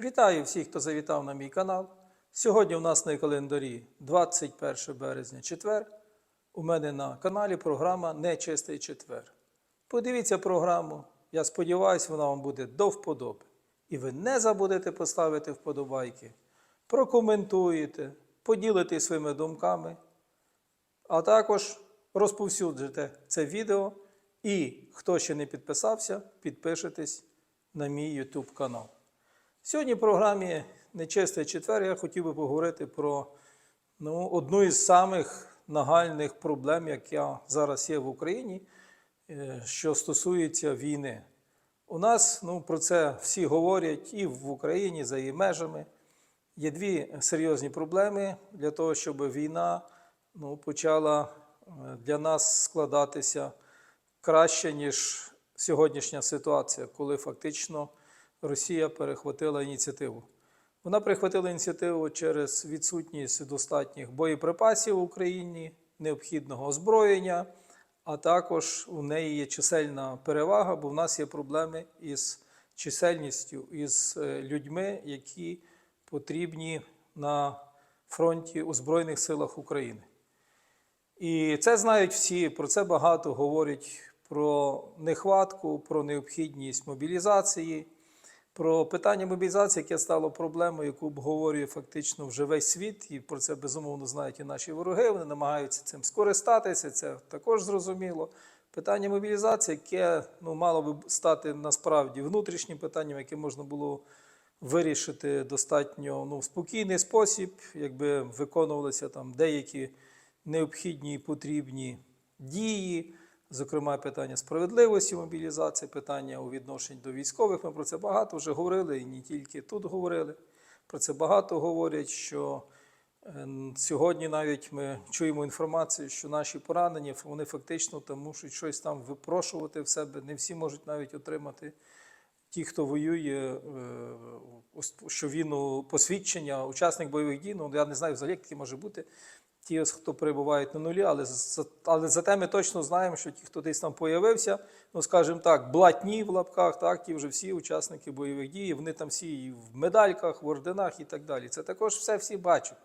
Вітаю всіх, хто завітав на мій канал. Сьогодні у нас на календарі 21 березня четвер. У мене на каналі програма Нечистий четвер. Подивіться програму. Я сподіваюся, вона вам буде до вподоби. І ви не забудете поставити вподобайки, прокоментуєте, поділитесь своїми думками, а також розповсюджуйте це відео. І хто ще не підписався, підпишитесь на мій YouTube канал. Сьогодні в програмі Нечистий четвер я хотів би поговорити про ну, одну із самих нагальних проблем, яка зараз є в Україні, е, що стосується війни. У нас ну, про це всі говорять і в Україні, за її межами. Є дві серйозні проблеми для того, щоб війна ну, почала е, для нас складатися краще, ніж сьогоднішня ситуація, коли фактично Росія перехватила ініціативу. Вона перехватила ініціативу через відсутність достатніх боєприпасів в Україні, необхідного озброєння, а також у неї є чисельна перевага, бо в нас є проблеми із чисельністю, із е, людьми, які потрібні на фронті у Збройних силах України. І це знають всі, про це багато говорять про нехватку, про необхідність мобілізації, про питання мобілізації, яке стало проблемою, яку обговорює фактично вже весь світ, і про це безумовно знають і наші вороги. Вони намагаються цим скористатися, це також зрозуміло. Питання мобілізації, яке ну, мало би стати насправді внутрішнім питанням, яке можна було вирішити достатньо ну, в спокійний спосіб, якби виконувалися там деякі необхідні і потрібні дії, зокрема питання справедливості мобілізації, питання у відношенні до військових. Ми про це багато вже говорили, і не тільки тут говорили. Про це багато говорять, що е, сьогодні навіть ми чуємо інформацію, що наші поранені вони фактично там мусять щось там випрошувати в себе. Не всі можуть навіть отримати. Ті, хто воює, е, що він посвідчення, учасник бойових дій, ну я не знаю взагалі, як таке може бути. Ті, хто перебувають на нулі, але, але зате ми точно знаємо, що ті, хто десь там появився, ну скажімо так, блатні в лапках, так, ті вже всі учасники бойових дій, вони там всі і в медальках, в орденах і так далі. Це також все всі бачать.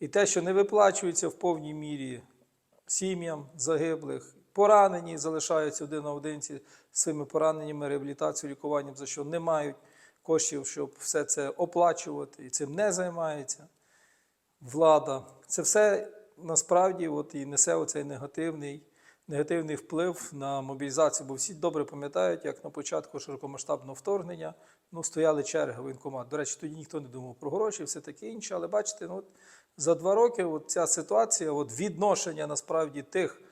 І те, що не виплачується в повній мірі сім'ям загиблих, поранені залишаються один на одинці з цими пораненнями, реабілітацією, лікуванням, за що не мають коштів, щоб все це оплачувати, і цим не займається влада. Це все насправді от, і несе оцей негативний, негативний вплив на мобілізацію, бо всі добре пам'ятають, як на початку широкомасштабного вторгнення ну, стояли черги воєнкомат. До речі, тоді ніхто не думав про гроші, все таке інше. Але бачите, ну, от, за два роки от ця ситуація, от, відношення насправді тих.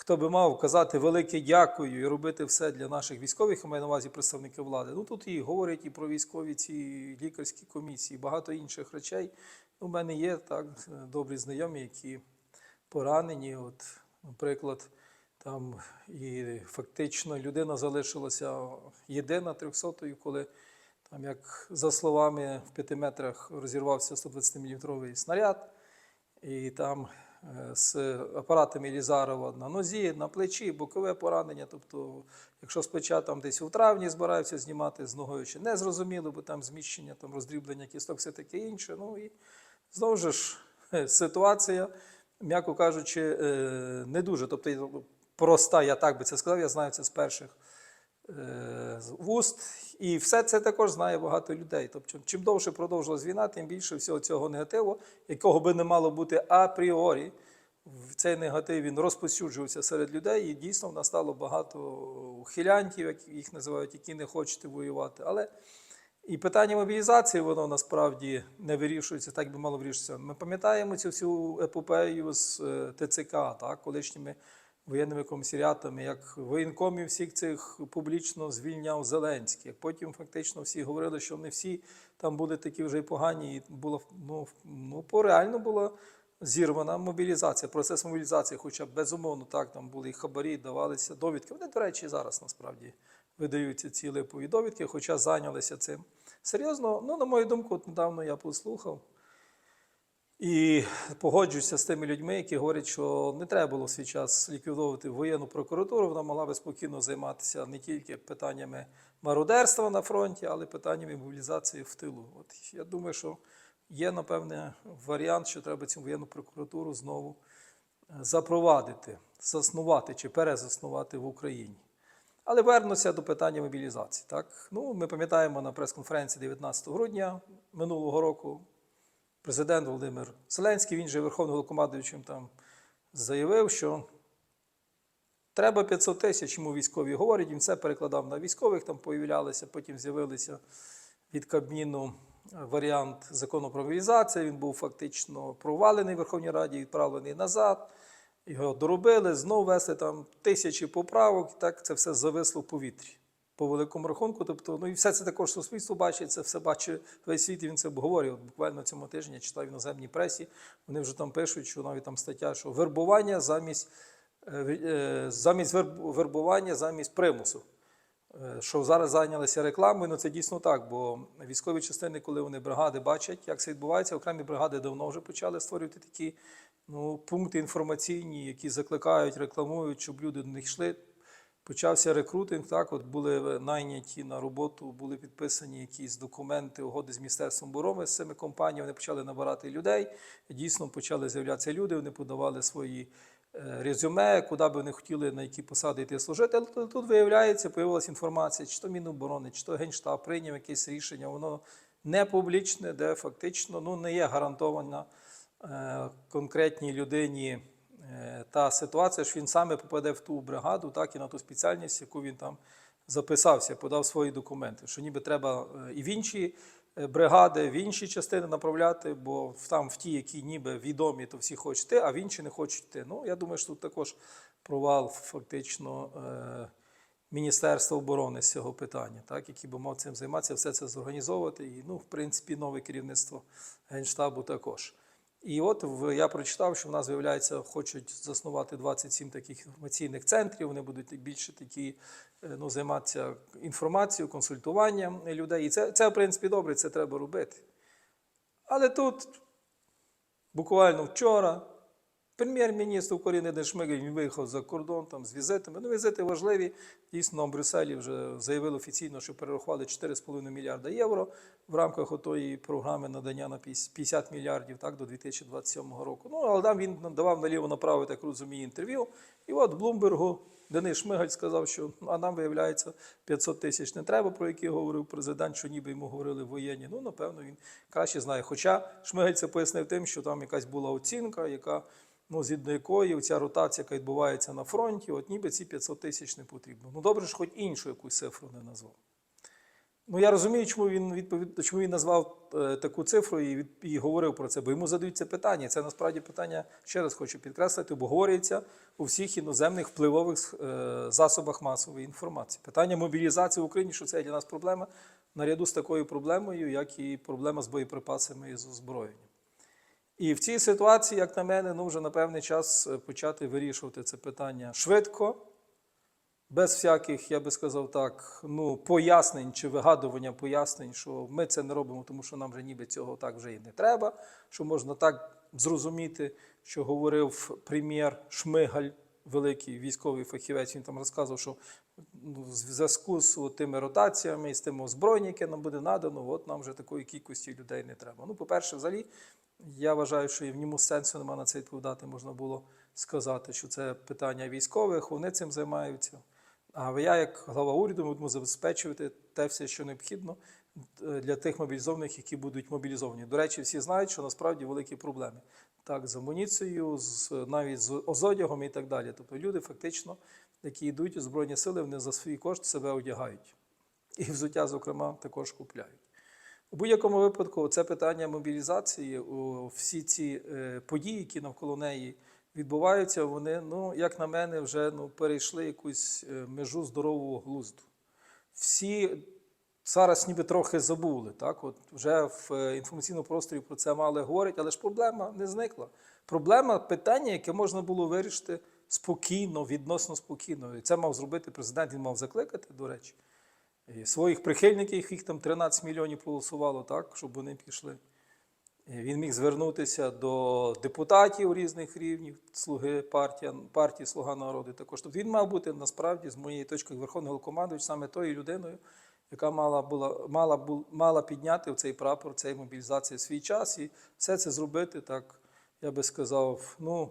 Хто би мав казати велике дякую і робити все для наших військових, я маю на увазі представники влади. Ну тут і говорять і про військові ці лікарські комісії, багато інших речей. У мене є так добрі знайомі, які поранені. От, наприклад, там і фактично людина залишилася єдина трьохсотою, коли там, як за словами, в п'яти метрах розірвався 120-мм снаряд, і там з апаратами Елізарова на нозі, на плечі, бокове поранення. Тобто, якщо з плеча там десь у травні збираються знімати, з ногою ще не зрозуміло, бо там зміщення, там роздріблення кісток, все таке інше. Ну і знову ж е, ситуація, м'яко кажучи, е, не дуже. Тобто проста, я так би це сказав, я знаю це з перших е, з вуст. І все це також знає багато людей. Тобто, чим довше продовжилась війна, тим більше всього цього негативу, якого би не мало бути апріорі. Цей негатив він розповсюджувався серед людей, і дійсно в нас стало багато ухилянтів, як їх називають, які не хочуть воювати. Але і питання мобілізації, воно насправді не вирішується, так би мало вирішуватися. Ми пам'ятаємо цю всю епопею з е, ТЦК, так, колишніми воєнними комісаріатами, як воєнкомів всіх цих публічно звільняв Зеленський. Як потім фактично всі говорили, що не всі там були такі вже й погані, і було ну, ну реально була зірвана мобілізація, процес мобілізації, хоча безумовно так там були і хабарі, давалися довідки. Вони, до речі, зараз насправді видаються ці липові довідки, хоча зайнялися цим. Серйозно, ну, на мою думку, от недавно я послухав І погоджуюся з тими людьми, які говорять, що не треба було в свій час ліквідовувати воєнну прокуратуру. Вона могла би спокійно займатися не тільки питаннями мародерства на фронті, але й питаннями мобілізації в тилу. От я думаю, що є, напевне, варіант, що треба цю воєнну прокуратуру знову е, запровадити, заснувати чи перезаснувати в Україні. Але вернуся до питання мобілізації. Так? Ну, ми пам'ятаємо на прес-конференції 19 грудня минулого року президент Володимир Зеленський, він же верховним головнокомандуючим, там заявив, що треба 500 тисяч, йому військові говорять, він все перекладав на військових, там появлялися, потім з'явилися від Кабміну варіант закону про мобілізацію. Він був фактично провалений в Верховній Раді, відправлений назад. Його доробили, знову вести там тисячі поправок, і так це все зависло в повітрі по великому рахунку. Тобто, ну і все це також суспільство бачить, це все бачить весь світ, і він це обговорює. От буквально цьому тижні я читав в іноземній пресі. Вони вже там пишуть, що навіть там стаття, що вербування замість, е, е, замість верб- вербування замість примусу. Е, Що зараз зайнялися рекламою, ну це дійсно так, бо військові частини, коли вони бригади бачать, як це відбувається, окремі бригади давно вже почали створювати такі ну, пункти інформаційні, які закликають, рекламують, щоб люди до них йшли. Почався рекрутинг. Так, от були найняті на роботу, були підписані якісь документи, угоди з Міністерством оборони з цими компаніями. Вони почали набирати людей. Дійсно почали з'являтися люди. Вони подавали свої е, резюме, куди би вони хотіли на які посади йти служити. Але тут- виявляється, появилася інформація, чи то Міноборони, чи то Генштаб прийняв якесь рішення. Воно не публічне, де фактично ну, не є гарантована е, конкретній людині та ситуація, що він саме попаде в ту бригаду, так і на ту спеціальність, яку він там записався, подав свої документи. Що ніби треба е, і в інші е, бригади, в інші частини направляти, бо там в ті, які ніби відомі, то всі хочуть йти, а в інші не хочуть йти. Ну, я думаю, що тут також провал фактично. е, Міністерства оборони з цього питання, так, які би мав цим займатися, все це зорганізовувати. І, ну, в принципі, нове керівництво Генштабу також. І от я прочитав, що в нас, виявляється, хочуть заснувати 27 таких інформаційних центрів. Вони будуть більше такі е, ну, займатися інформацією, консультуванням людей. І це, це, в принципі, добре, це треба робити. Але тут буквально вчора прем'єр-міністр України він виїхав за кордон там, з візитами. Ну, візити важливі. Дійсно, в Брюсселі вже заявили офіційно, що перерахували 4,5 мільярда євро в рамках отої програми надання на 50 мільярдів так, до 2027 року. Ну, але там він давав наліво направо, так розумію, інтерв'ю. І от Блумбергу Денис Шмигаль сказав, що ну, а нам виявляється 500 тисяч не треба, про які говорив президент, що ніби йому говорили воєнні. Ну, напевно, він краще знає. Хоча Шмигаль це пояснив тим, що там якась була оцінка, яка ну, згідно якої ця ротація, яка відбувається на фронті, от ніби ці 500 тисяч не потрібно. Ну добре ж, хоч іншу якусь цифру не назвав. Ну я розумію, чому він відповід, чому він назвав е, таку цифру і, від, і говорив про це, бо йому задають це питання. Це насправді питання, ще раз хочу підкреслити, обговорюється у всіх іноземних впливових е, засобах масової інформації. Питання мобілізації в Україні, що це для нас проблема, наряду з такою проблемою, як і проблема з боєприпасами і з озброєнням. І в цій ситуації, як на мене, ну вже на певний час е, почати вирішувати це питання швидко, без всяких, я би сказав так, ну, пояснень чи вигадування пояснень, що ми це не робимо, тому що нам вже ніби цього так вже і не треба, що можна так зрозуміти, що говорив прем'єр Шмигаль, великий військовий фахівець, він там розказував, що ну, в зв'язку з тими ротаціями і з тим озброєнням, яке нам буде надано, от нам вже такої кількості людей не треба. Ну, по-перше, взагалі, я вважаю, що і в ньому сенсу немає на це відповідати. Можна було сказати, що це питання військових, вони цим займаються. А я, як глава уряду, будемо забезпечувати те все, що необхідно для тих мобілізованих, які будуть мобілізовані. До речі, всі знають, що насправді великі проблеми. Так, з амуніцією, з, навіть з озодягом і так далі. Тобто люди фактично, які йдуть у Збройні сили, вони за свій кошт себе одягають. І взуття, зокрема, також купляють. У будь-якому випадку, це питання мобілізації, всі ці е, події, які навколо неї відбуваються, вони, ну, як на мене, вже ну, перейшли якусь е, межу здорового глузду. Всі зараз ніби трохи забули. Так? От вже в е, інформаційному просторі про це мали говорять, але ж проблема не зникла. Проблема питання, яке можна було вирішити спокійно, відносно спокійно. І це мав зробити президент, він мав закликати, до речі. І своїх прихильників, їх там 13 мільйонів проголосувало, так, щоб вони пішли. Він міг звернутися до депутатів різних рівнів, слуги партії, партії Слуга народу також. Тобто він мав бути насправді, з моєї точки Верховного Головнокомандуюча, саме тою людиною, яка мала, була, мала, мала підняти в цей прапор, цей мобілізації свій час і все це зробити так, я би сказав, ну,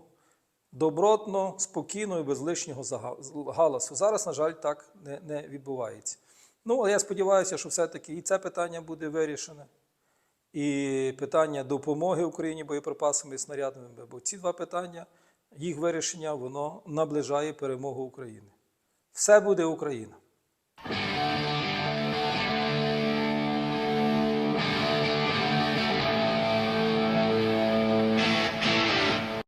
добротно, спокійно і без лишнього галасу. Зараз, на жаль, так не, не відбувається. Ну, але я сподіваюся, що все-таки і це питання буде вирішене, і питання допомоги Україні боєприпасами і снарядами. Бо ці два питання, їх вирішення, воно наближає перемогу України. Все буде Україна.